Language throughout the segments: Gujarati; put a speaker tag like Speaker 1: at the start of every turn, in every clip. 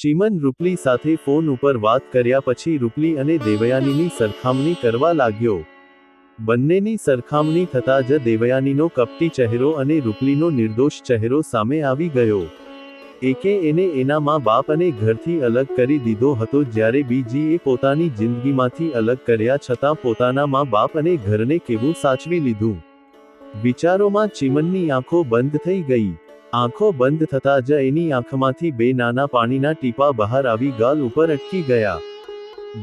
Speaker 1: ચીમન રૂપલી સાથે ફોન ઉપર વાત કર્યા પછી રૂપલી અને દેવયાનીની સરખામણી કરવા લાગ્યો. બંનેની સરખામણી થતાં જ દેવયાનીનો કપટી ચહેરો અને રૂપલીનો નિર્દોષ ચહેરો સામે આવી ગયો. એકે એને એના મા બાપ અને ઘરથી અલગ કરી દીધો હતો જ્યારે બીજીએ પોતાની જિંદગીમાંથી અલગ કર્યા છતાં પોતાના મા બાપ અને ઘરને કેવું સાચવી લીધું? વિચારોમાં ચીમનની આંખો બંધ થઈ ગઈ. આંખો બંધ થતાં જ એની આંખમાંથી બે નાના પાણીના ટીપા બહાર આવી ગાલ ઉપર અટકી ગયા.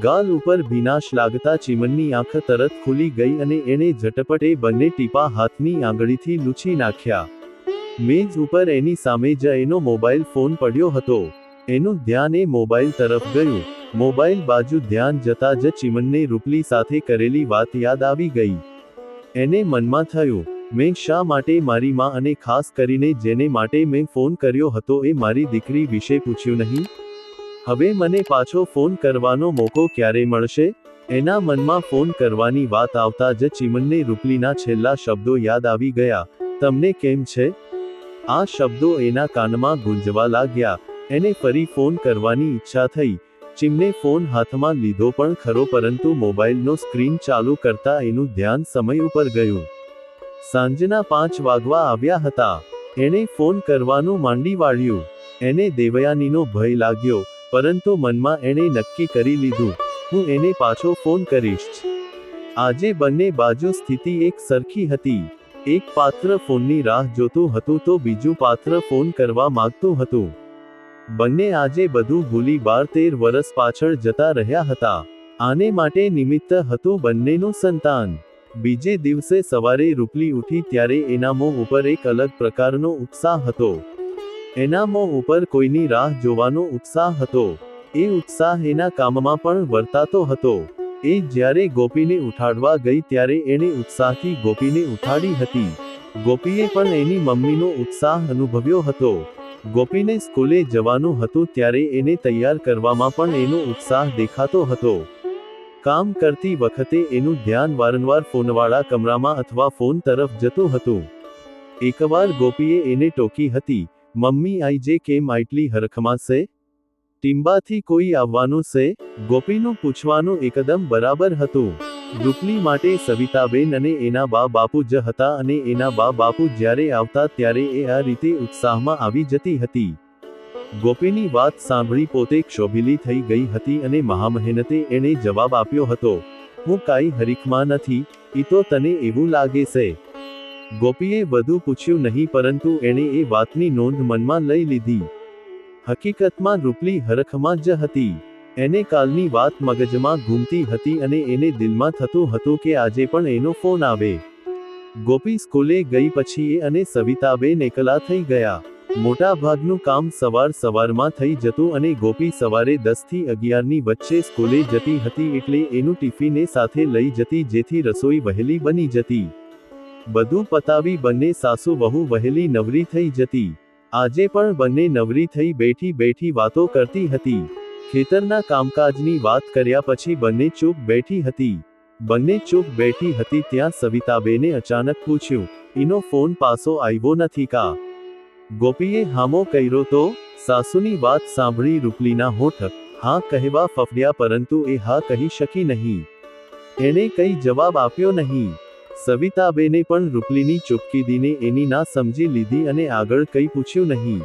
Speaker 1: ગાલ ઉપર ભીનાશ લાગતા ચીમનની આંખ તરત ખુલી ગઈ અને એણે ઝટપટ બંને ટીપા હાથની આંગળીથી લૂછી નાખ્યા. મેજ ઉપર એની સામે જ એનો મોબાઈલ ફોન પડ્યો હતો. એનું ધ્યાન એ મોબાઈલ તરફ ગયું. મોબાઈલ બાજુ ધ્યાન જતા જ ચીમનને રૂપલી સાથે કરેલી વાત યાદ આવી ગઈ. એને મનમાં થયું મેં શા માટે મારી માં અને ખાસ કરીને જેને માટે મેં ફોન કર્યો હતો એ મારી દીકરી વિશે પૂછ્યું નહીં? હવે મને પાછો ફોન કરવાનો મોકો ક્યારે મળશે? એના મનમાં ફોન કરવાની વાત આવતા જ ચીમનને રૂપલીના છેલ્લા શબ્દો યાદ આવી ગયા. તમને કેમ છે? આ શબ્દો એના કાનમાં ગુંજવા લાગ્યા. એને ફરી ફોન કરવાની ઈચ્છા થઈ. ચીમને ફોન હાથમાં લીધો પણ ખરો, પરંતુ મોબાઈલનો સ્ક્રીન ચાલુ કરતા એનું ધ્યાન સમય ઉપર ગયું. સાંજના પાંચ વાગવા આવ્યા હતા. એણે ફોન કરવાનું માંડી વાળ્યું. એને દેવયાનીનો ભય લાગ્યો, પરંતુ મનમાં એણે નક્કી કરી લીધું. હું એને પાછો ફોન કરીશ. આજે બંને બાજુ સ્થિતિ એક સરખી હતી. એક પાત્ર ફોનની રાહ જોતું હતું તો બીજું પાત્ર ફોન કરવા માંગતું હતું. બંને આજે બધું ભૂલી બાર તેર વર્ષ પાછળ જતા રહ્યા હતા. આને માટે નિમિત્ત હતું બંનેનું સંતાન. બીજે દિવસે સવારે રૂપલી ઉઠી ત્યારે એના મોં ઉપર એક અલગ પ્રકારનો ઉત્સાહ હતો. એના મોં ઉપર કોઈની રાહ જોવાનો ઉત્સાહ હતો. એ ઉત્સાહ એના કામમાં પણ વર્તાતો હતો. એ જ્યારે ગોપીને ઉઠાડવા ગઈ ત્યારે એણે ઉત્સાહથી ગોપીને ઉઠાડી હતી. ગોપીએ પણ એની મમ્મીનો ઉત્સાહ અનુભવ્યો હતો. ગોપીને સ્કૂલે જવાનું હતું ત્યારે એને તૈયાર કરવામાં પણ એનો ઉત્સાહ દેખાતો હતો. કામ કરતી વખતે એનું ધ્યાન વારંવાર ફોનવાળા કમરામાં અથવા ફોન તરફ જતું હતું. એકવાર ગોપીએ એને ટોકી હતી, મમ્મી, આઈ જે કેમ આટલી હરખમાં છે? ટીમ્બાથી કોઈ આવવાનું છે? ગોપીનું પૂછવાનું એકદમ બરાબર હતું. રૂપલી માટે સવિતાબેન અને એના બા બાપુ જ હતા અને એના બા બાપુ જ્યારે આવતા ત્યારે એ આ રીતે ઉત્સાહમાં આવી જતી હતી. ગોપીની વાત સાંભળી પોતે ક્ષોભીલી થઈ ગઈ હતી અને મહામહેનતે એણે જવાબ આપ્યો હતો, હું કાંઈ હરીખમાં નથી એ તો તને એવું લાગે છે. ગોપીએ વધુ પૂછ્યું નહીં પરંતુ એણે એ વાતની નોંધ મનમાં લઈ લીધી. હકીકતમાં રૂપલી હરખમાં જ હતી. એને કાલની વાત મગજમાં ઘૂમતી હતી અને એને દિલમાં થતું હતું કે આજે પણ એનો ફોન આવે. ગોપી સ્કૂલે ગઈ પછી એ અને સવિતાબેન એકલા થઈ ગયા. મોટા ભાગનું કામ સવાર સવારમાં થઈ જતું અને ગોપી સવારે દસથી અગિયારની વચ્ચે સ્કૂલે જતી હતી એટલે એનું ટિફિને સાથે લઈ જતી જેથી રસોઈ વહેલી બની જતી. બધું પતાવી બંને સાસુ વહુ વહેલી નવરી થઈ જતી. આજે પણ બંને નવરી થઈ બેઠી બેઠી વાતો કરતી હતી. ખેતરના કામકાજની વાત કર્યા પછી બંને ચૂપ બેઠી હતી. બંને ચૂપ બેઠી હતી ત્યાં સવિતાબેને અચાનક પૂછ્યું, એનો ફોન પાસો આવ્યો નથી કા? ગોપીએ હામો કર્યો તો સાસુની વાત સાંભળી રૂપલીના હોઠ, હા કહેવા ફફડ્યા પરંતુ એ હા કહી શકી નહીં. એણે કઈ જવાબ આપ્યો નહીં. સવિતાબેને પણ રૂપલીની ચૂપકીદીને એની ના સમજી લીધી અને આગળ કંઈ પૂછ્યું નહીં.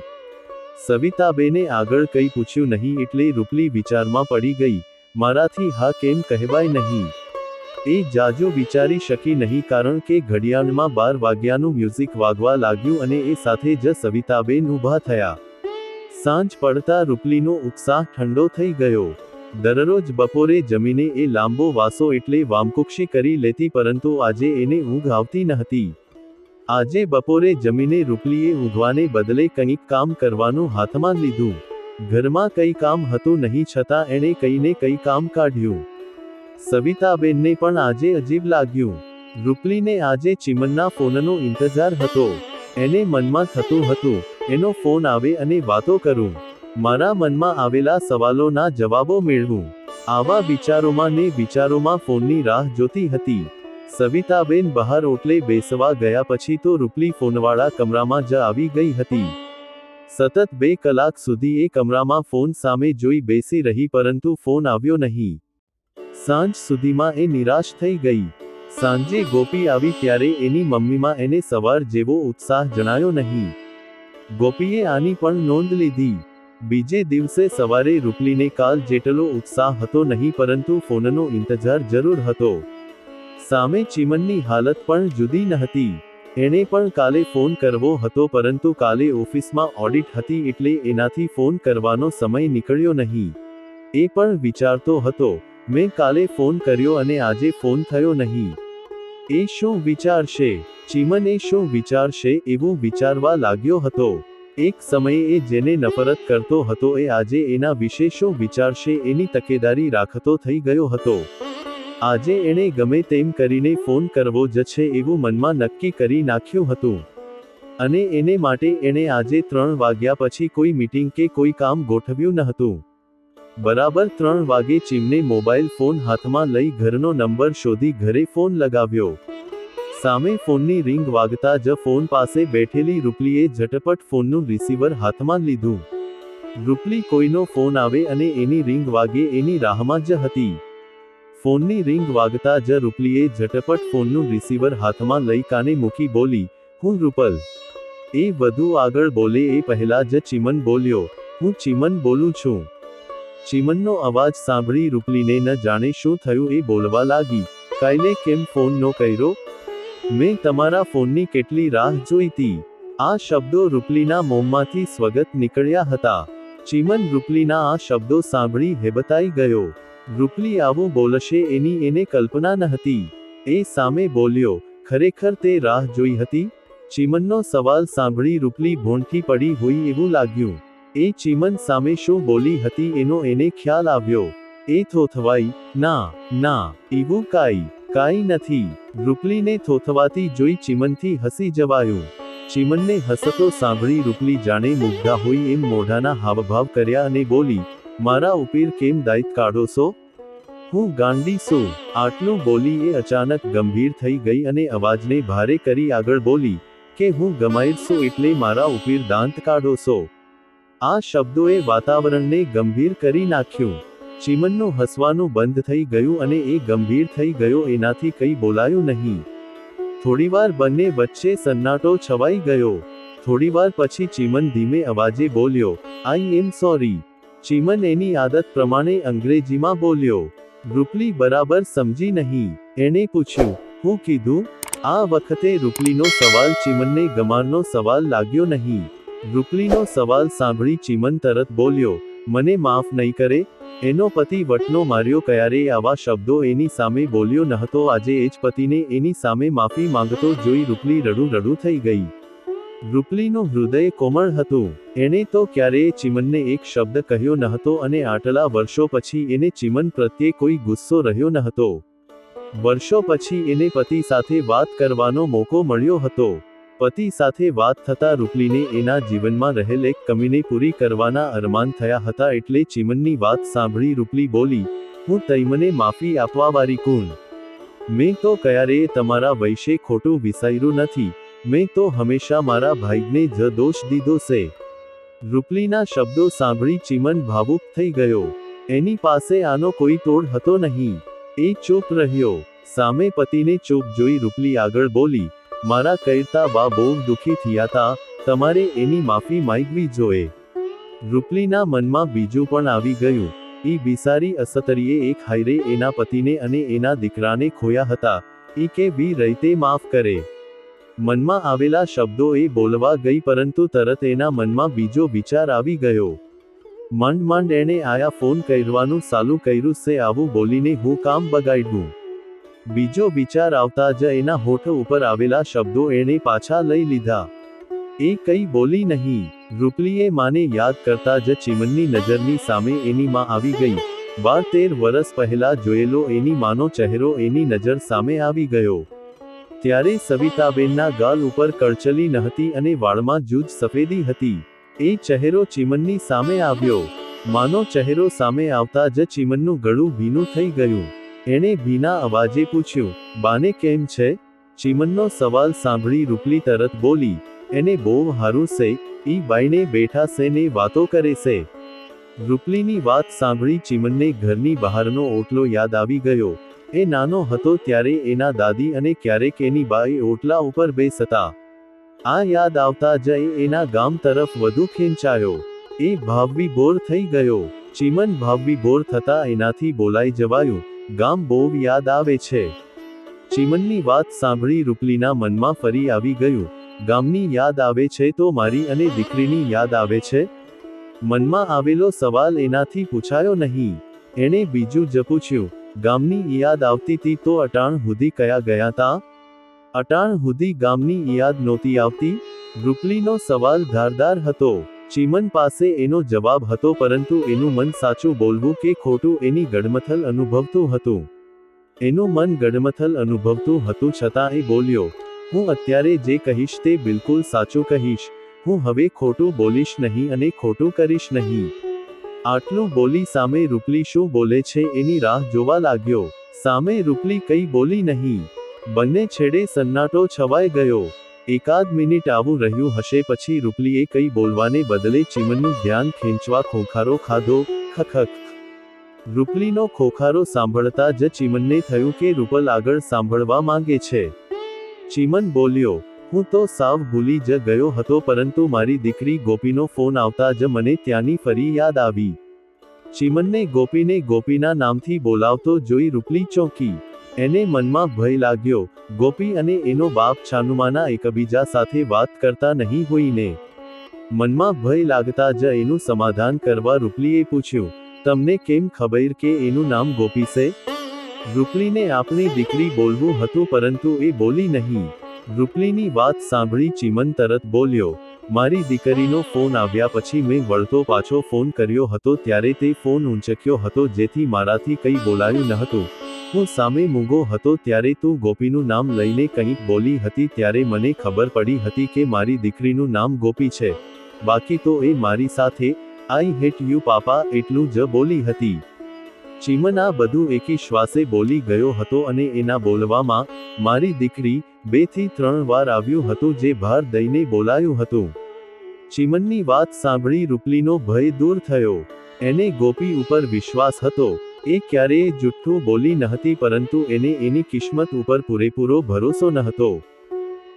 Speaker 1: સવિતાબેને આગળ કંઈ પૂછ્યું નહીં એટલે રૂપલી વિચારમાં પડી ગઈ, મારાથી હા કેમ કહેવાય નહીં? એ જાજુ વિચારી શકી નહીં કારણ કે ઘડિયાળમાં બાર વાગ્યાનું મ્યુઝિક વાગવા લાગ્યું અને એ સાથે જ સવિતાબેન ઊભા થયા. સાંજ પડતા રૂપલીનો ઉત્સાહ ઠંડો થઈ ગયો. દરરોજ બપોરે જમીને એ લાંબો વાસો એટલે વામકુક્ષી કરી લેતી પરંતુ આજે એને ઊંઘ આવતી ન હતી આજે બપોરે જમીને રૂપલીએ ઊંઘવાને બદલે કંઈક કામ કરવાનું હાથમાં લીધું. ઘરમાં કઈ કામ હતું નહીં છતાં એણે કઈને કઈ કામ કાઢ્યું. સવિતાબેનને પણ આજે અજીબ લાગ્યું. રૂપલીને આજે ચિમનના ફોનનો ઇંતજાર હતો. એને મનમાં થતું હતું. એનો ફોન આવે અને વાતો કરું. મારા મનમાં આવેલા સવાલોના જવાબો મેળવું. આવા વિચારોમાં ને વિચારોમાં ફોનની રાહ જોતી હતી. સવિતાબેન બહાર ઓટલે બેસવા ગયા પછી તો રૂપલી ફોનવાળા કમરામાં જ આવી ગઈ હતી. સતત બે કલાક સુધી એ કમરામાં ફોન સામે જોઈ બેસી રહી પરંતુ ફોન આવ્યો નહીં. સાંજ સુધીમાં એ નિરાશ થઈ ગઈ. સાંજે ગોપી આવી ત્યારે એની મમ્મીમાં એને સવાર જેવો ઉત્સાહ જણાયો નહીં. ગોપીએ આની પણ નોંધ લીધી. બીજે દિવસે સવારે રૂપલીને કાલ જેટલો ઉત્સાહ હતો નહીં પરંતુ ફોનનો ઇંતજાર જરૂર હતો. સામે ચીમનની હાલત પણ જુદી નહતી. એણે પણ કાલે ફોન કરવો હતો પરંતુ કાલે ઓફિસમાં ઓડિટ હતી એટલે એનાથી ફોન કરવાનો સમય નીકળ્યો નહીં. એ પણ વિચારતો હતો. મેં કાલે ફોન કર્યો અને આજે ફોન થયો નહીં. એ શું વિચારશે? ચીમન એ શું વિચારશે? એવું વિચારવા લાગ્યો હતો. એક સમયે એ જેને નફરત કરતો હતો એ આજે એના વિશે શું વિચારશે એની તકેદારી રાખતો થઈ ગયો હતો. આજે એણે ગમે તેમ કરીને ફોન કરવો જ છે એવું મનમાં નક્કી કરી નાખ્યું હતું. અને એને માટે એણે આજે ત્રણ વાગ્યા પછી કોઈ મીટિંગ કે કોઈ કામ ગોઠવ્યું ન હતું. બરાબર ત્રણ વાગે ચીમને મોબાઈલ ફોન હાથમાં લઈ ઘરનો નંબર શોધી ઘરે ફોન લગાવ્યો. સામે ફોનની રિંગ વાગતા જ ફોન પાસે બેઠેલી રૂપલીએ ઝટપટ ફોનનું રિસીવર હાથમાં લીધું. રૂપલી કોઈનો ફોન આવે અને એની રિંગ વાગે એની રાહમાં જ હતી. ફોનની રિંગ વાગતા જ રૂપલીએ ઝટપટ ફોનનું રિસીવર હાથમાં લઈ કાને મૂકી બોલી, હું રૂપલ. એ વધુ આગળ બોલે એ પહેલા જ ચીમન બોલ્યો, હું ચીમન બોલું છું. ચીમનનો અવાજ સાંભળી રૂપલીને ન જાણે શું થયું એ બોલવા લાગી. કાયલે કેમ ફોન નો કર્યો? મેં તમારા ફોનની કેટલી રાહ જોઈતી. આ શબ્દો રૂપલીના મોંમાંથી સ્વગત નીકળ્યા હતા. ચીમન રૂપલીના આ શબ્દો સાંભળી હેબતાઈ ગયો. રૂપલી આવું બોલશે એની એને કલ્પના ન હતી એ સામે બોલ્યો, ખરેખર તે રાહ જોઈ હતી? ચીમનનો સવાલ સાંભળી રૂપલી ભોંઠી પડી હોય એવું લાગ્યું. એ ચીમન સામે શું બોલી હતી એનો એને ખ્યાલ આવ્યો. એ થોથવાઈ, ના ના, એવું કાઈ કાઈ નથી. રૂપલીને થોથવાતી જોઈ ચીમનથી હસી જવાયું. ચીમનને હસતો સાંભળી રૂપલી જાણે મુગ્ધા હોય એમ મોઢાના હાવભાવ કર્યા અને બોલી, મારા ઉપીર કેમ દાયિત કાઢો છો? હું ગાંડી છું. આટલું બોલી એ અચાનક ગંભીર થઈ ગઈ અને અવાજને ભારે કરી આગળ બોલી, કે હું ગમાઈર છું એટલે મારા ઉપીર દાંત કાઢો છો? આ શબ્દોએ વાતાવરણને ગંભીર કરી નાખ્યું. ચીમનનું હસવાનું બંધ થઈ ગયું અને એ ગંભીર થઈ ગયો, એનાથી કંઈ બોલાયું નહીં. થોડીવાર બંને વચ્ચે સન્નાટો છવાઈ ગયો. થોડીવાર પછી ચીમન ધીમે અવાજે બોલ્યો, આઈ એમ સોરી. ચીમન એની આદત પ્રમાણે અંગ્રેજીમાં બોલ્યો, રૂપલી બરાબર સમજી નહીં. એણે પૂછ્યું, હું કીધું? આ વખતે રૂપલીનો સવાલ ચીમનને ગમારનો સવાલ લાગ્યો નહીં. રૂપલીનો સવાલ સાંભળી ચીમન તરત બોલ્યો, મને માફ નહીં કરે, એનો પતિ વટનો માર્યો ક્યારે આવા શબ્દો એની સામે બોલ્યો ન હતો આજે એ જ પતિને એની સામે માફી માંગતો જોઈ રૂપલી રડું રડું થઈ ગઈ. રૂપલીનું હૃદય કોમળ હતું, એણે તો ક્યારેય ચીમનને એક શબ્દ કહ્યો ન હતો અને આટલા વર્ષો પછી એને ચીમન પ્રત્યે કોઈ ગુસ્સો રહ્યો ન હતો વર્ષો પછી એને પતિ સાથે વાત કરવાનો મોકો મળ્યો હતો. પતિ સાથે વાત થતા રૂપલીને એના જીવનમાં રહેલ એક કમીને પૂરી કરવાના અરમાન થયા હતા એટલે ચીમનની વાત સાંભળી રૂપલી બોલી, હું તૈમને માફી આપવાવાળી કોણ? મેં તો ક્યારેય તમારા વૈશે ખોટું વિસાયરું નથી, મેં તો હંમેશા મારા ભાઈને જ દોષ દીધો છે. રૂપલીના શબ્દો સાંભળી ચીમન ભાવુક થઈ ગયો, એની પાસે આનો કોઈ તોડ હતો નહીં. એ ચૂપ રહ્યો, સામે પતિને ચૂપ જોઈ રૂપલી આગળ બોલી મારા કરતા બા બહુ દુઃખી થયા તા, તમારે એની માફી માંગવી જોઈએ. રૂપલીના મનમાં બીજું પણ આવી ગયું. ઈ બિસારી અસતરીએ એક હાયરે એના પતિને અને એના દીકરાને ખોયા હતા. ઈ કે બી રહીતે માફ કરે. મનમાં આવેલા શબ્દો એ બોલવા ગઈ પરંતુ તરત એના મનમાં બીજો વિચાર આવી ગયો. માંડ માંડ એણે આયા ફોન કરવાનું ચાલુ કર્યું છે આવું બોલીને હું કામ બગાડ્યું. બીજો વિચાર આવતા જ એના હોઠ ઉપર આવેલા શબ્દો એણે પાછા લઈ લીધા. એ કઈ બોલી નહીં. રૂપલીએ માને યાદ કરતા જ ચીમનની નજરની સામે એની માં આવી ગઈ. બાર તેર વર્ષ પહેલા જોયેલો એની માનો ચહેરો એની નજર સામે આવી ગયો. ત્યારે સવિતાબેનના ગાલ ઉપર કળચલી નહતી અને વાળમાં જૂજ સફેદી હતી. એ ચહેરો ચીમનની સામે આવ્યો. માનો ચહેરો સામે આવતા જ ચીમનનું ગળું ભીનું થઈ ગયું. એણે ભીના અવાજે પૂછ્યું, બાને કેમ છે? ચીમનનો સવાલ સાંભળી રૂપલી તરત બોલી, એને બહુ હારું સે, ઈ બાઈને બેઠા છે ને વાતો કરે છે રૂપલીની વાત સાંભળી ચીમનને ઘરની બહારનો ઓટલો યાદ આવી ગયો. એ નાનો હતો ત્યારે એના દાદી અને ક્યારેક એની બાઈ ઓટલા ઉપર બેસતા. આ યાદ આવતા જઈ એના ગામ તરફ વધુ ખેંચાયો. એ ભાવવી બોર થઈ ગયો. ચીમન ભાવવી બોર થતા એનાથી બોલાઈ જવાયું. ગામ બહુ યાદ આવે છે. ચીમનની વાત સાંભળી રૂપલીના મનમાં ફરી આવી ગયું. ગામની યાદ આવે છે તો મારી અને દીકરીની યાદ આવે છે? મનમાં આવેલો સવાલ એનાથી પૂછાયો નહીં. એણે બીજું જ પૂછ્યું, ગામની યાદ આવતી હતી તો અટાણ હુધી કયા ગયા તા? અટાણ હુધી ગામની યાદ નહોતી આવતી? રૂપલીનો સવાલ ધારદાર હતો. ચીમન પાસે એનો જવાબ હતો પરંતુ એનું મન સાચું બોલવું કે ખોટું એની ગડમથલ અનુભવતું હતું. એનું મન ગડમથલ અનુભવતું હતું છતાં એ બોલ્યો, હું અત્યારે જે કહીશ તે બિલકુલ સાચું કહીશ. હું હવે ખોટું બોલીશ નહીં અને ખોટું કરીશ નહીં. આટલું બોલી સામે રૂપલી શું બોલે છે એની રાહ જોવા લાગ્યો. સામે રૂપલી કઈ બોલી નહીં. બંને છેડે સન્નાટો છવાઈ ગયો. એકાદ મિનિટ આવું રહ્યું હશે પછી રૂપલીએ કઈ બોલવાને બદલે ચીમનનું ધ્યાન ખેંચવા ખોખારો ખાધો ખખખ રૂપલીનો ખોખારો સાંભળતા જ ચીમનને થયું કે રૂપલ આગળ સાંભળવા માંગે છે. ચીમન બોલ્યો, હું તો સાવ ભૂલી જ ગયો હતો પરંતુ મારી દીકરી ગોપીનો ફોન આવતા જ મને ત્યાંની ફરી યાદ આવી. ચીમનને ગોપીને ગોપીના નામથી બોલાવતો જોઈ રૂપલી ચોંકી. એને મનમાં ભય લાગ્યો, ગોપી અને એનો બાપ છાનુમાના એકબીજા સાથે વાત કરતા નહીં હોઈને. મનમાં ભય લાગતા જ એનું સમાધાન કરવા રૂપલીએ પૂછ્યું, તમને કેમ ખબર કે એનું નામ ગોપી છે? રૂપલીને આપણી દીકરી બોલવું હતું પરંતુ એ બોલી નહીં. રૂપલીની વાત સાંભળી ચીમન તરત બોલ્યો, મારી દીકરીનો ફોન આવ્યા પછી મેં વળતો પાછો ફોન કર્યો હતો ત્યારે તે ફોન ઊંચક્યો હતો જેથી મારાથી કંઈ બોલાયું ન હતું. હું સામે મૂંગો હતો ત્યારે તું ગોપીનું નામ લઈને કંઈક બોલી હતી ત્યારે મને ખબર પડી હતી કે મારી દીકરીનું નામ ગોપી છે. બાકી તો એ મારી સાથે આઈ હેટ યુ પાપા એટલું જ બોલી હતી. ચીમન આ બધું એકી શ્વાસે બોલી ગયો હતો અને એના બોલવામાં, મારી દીકરી બેથી ત્રણ વાર આવ્યું હતું જે ભાર દઈને બોલાયું હતું. ચીમનની વાત સાંભળી રૂપલીનો ભય દૂર થયો. એને ગોપી ઉપર વિશ્વાસ હતો. એ ક્યારેય જુઠ્ઠું બોલી નહતી પરંતુ એને એની કિસ્મત ઉપર પૂરેપૂરો ભરોસો નહતો. હતો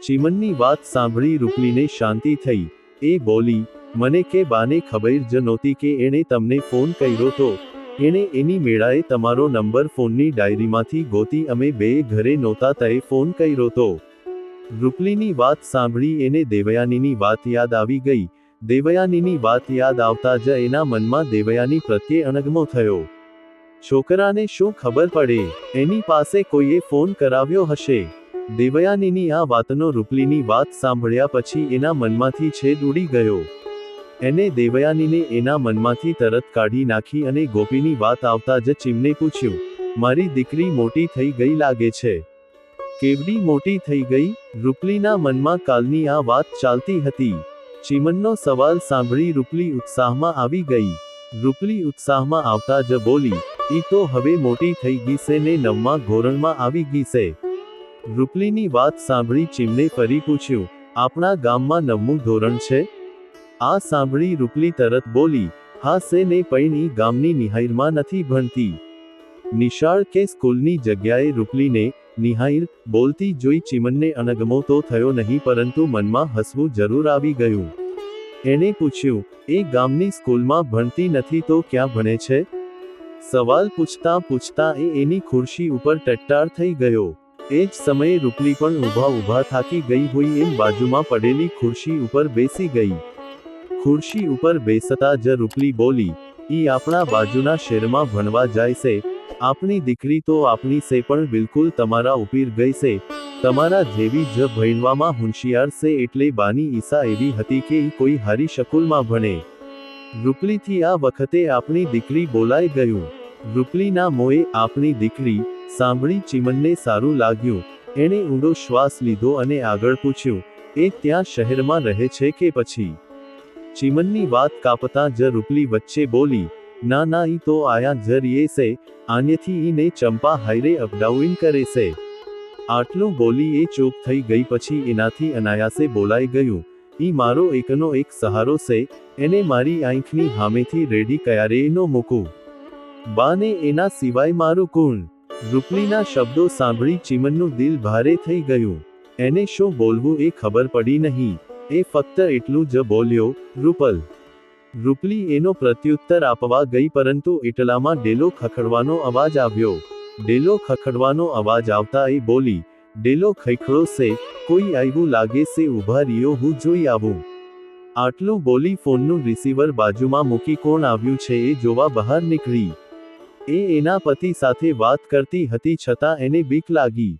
Speaker 1: ચીમનની વાત સાંભળી રૂપલીને શાંતિ થઈ. એ બોલી, મને કે બાને ખબર જ નહોતી કે એણે તમને ફોન કર્યો તો. એણે એની મેળાએ તમારો નંબર ફોનની ડાયરીમાંથી ગોતી અમે બે ઘરે નહોતા તયે ફોન કર્યો તો. રૂપલીની વાત સાંભળી એને દેવયાનીની વાત યાદ આવી ગઈ. દેવયાનીની વાત યાદ આવતા જ એના મનમાં દેવયાની પ્રત્યે અણગમો થયો. છોકરાને શું ખબર પડે? એની પાસે કોઈએ ફોન કરાવ્યો હશે? દેવયાનીની આ વાતનો રૂપલીની વાત સાંભળ્યા પછી એના મનમાંથી છેદ ઉડી ગયો. એને દેવયાનીને એના મનમાંથી તરત કાઢી નાખી અને ગોપીની વાત આવતા જ ચીમને પૂછ્યું, મારી દીકરી મોટી થઈ ગઈ લાગે છે. કેવડી મોટી થઈ ગઈ? રૂપલીના મનમાં કાલની આ વાત ચાલતી હતી. ચીમનનો સવાલ સાંભળી રૂપલી ઉત્સાહમાં આવી ગઈ. રૂપલી ઉત્સાહમાં આવતા જ બોલી ઈ તો હવે મોટી થઈ ગઈ છે ને નવમા ધોરણમાં આવી ગઈ છે રૂપલીની વાત સાંભળી ચીમને ફરી પૂછ્યું, આપણા ગામમાં નવમું ધોરણ છે? આ સાંભળી રૂપલી તરત બોલી, હા સે ને પૈણી ગામની નિહાયરમાં નથી ભણતી. નિશાળ કે સ્કૂલની જગ્યાએ રૂપલીને, નિહાયર, બોલતી જોઈ ચીમનને અણગમો તો થયો નહીં પરંતુ મનમાં હસવું જરૂર આવી ગયું. એણે પૂછ્યું, એ ગામની સ્કૂલમાં ભણતી નથી તો ક્યાં ભણે છે? સવાલ પૂછતા પૂછતા એ એની ખુરશી ઉપર ટટ્ટાર થઈ ગયો. એ જ સમયે રૂપલી પણ ઊભા ઊભા થાકી ગઈ હોય એમ બાજુમાં પડેલી ખુરશી ઉપર બેસી ગઈ. ખુરશી ઉપર બેસતા જ રૂપલી બોલી, ઈ આપણા બાજુના શહેરમાં ભણવા જાય છે આપણી દીકરી તો આપણી સે પણ બિલકુલ તમારા ઉપીર ગઈ છે તમારા જેવી જ ભણવામાં હોશિયાર છે એટલે બાની ઈસા એવી હતી કે કોઈ હારી શકુલમાં ભણે. રૂપલીથી આ વખતે આપણી દીકરી બોલાઈ ગયું. રૂપલીના મોએ આપણી દીકરી સાંભળી ચીમનને સારું લાગ્યું. એણે ઊંડો શ્વાસ લીધો અને આગળ પૂછ્યું, એ ત્યાં શહેરમાં રહે છે કે પછી? ચીમનની વાત કાપતા જ રૂપલી વચ્ચે બોલી, ના ના, ઈ તો આયા જ રીએ છે આન્યથી ઈને ચંપા હાઈરે અપડાઉન કરે છે આટલું બોલી એ ચૂપ થઈ ગઈ પછી એનાથી અનાયાસે બોલાઈ ગયું, ઈ મારો એકનો એક સહારો છે એને મારી આંખની હામેથી રેડી ક્યારેય ન મૂકું. બાને એના સિવાય મારું કોણ રૂપલીના શબ્દો સાંભળી ચિમનનું દિલ ભારે થઈ ગયું. એને શું બોલવું એ ખબર પડી નહીં. એ ફક્ત એટલું જ બોલ્યો, રૂપલ. રૂપલી એનો પ્રત્યુત્તર આપવા ગઈ પરંતુ એટલામાં ડેલો ખખડવાનો અવાજ આવ્યો. ડેલો ખખડવાનો અવાજ આવતા એ બોલી, ડેલો ખૈખડો છે કોઈ આવ્યું લાગે છે ઊભા રહ્યો હું જોઈ આવું. આટલું બોલી ફોનનું રિસીવર બાજુમાં મૂકી કોણ આવ્યું છે એ જોવા બહાર નીકળી. એ એના પતિ સાથે વાત કરતી હતી છતાં એને બીક લાગી.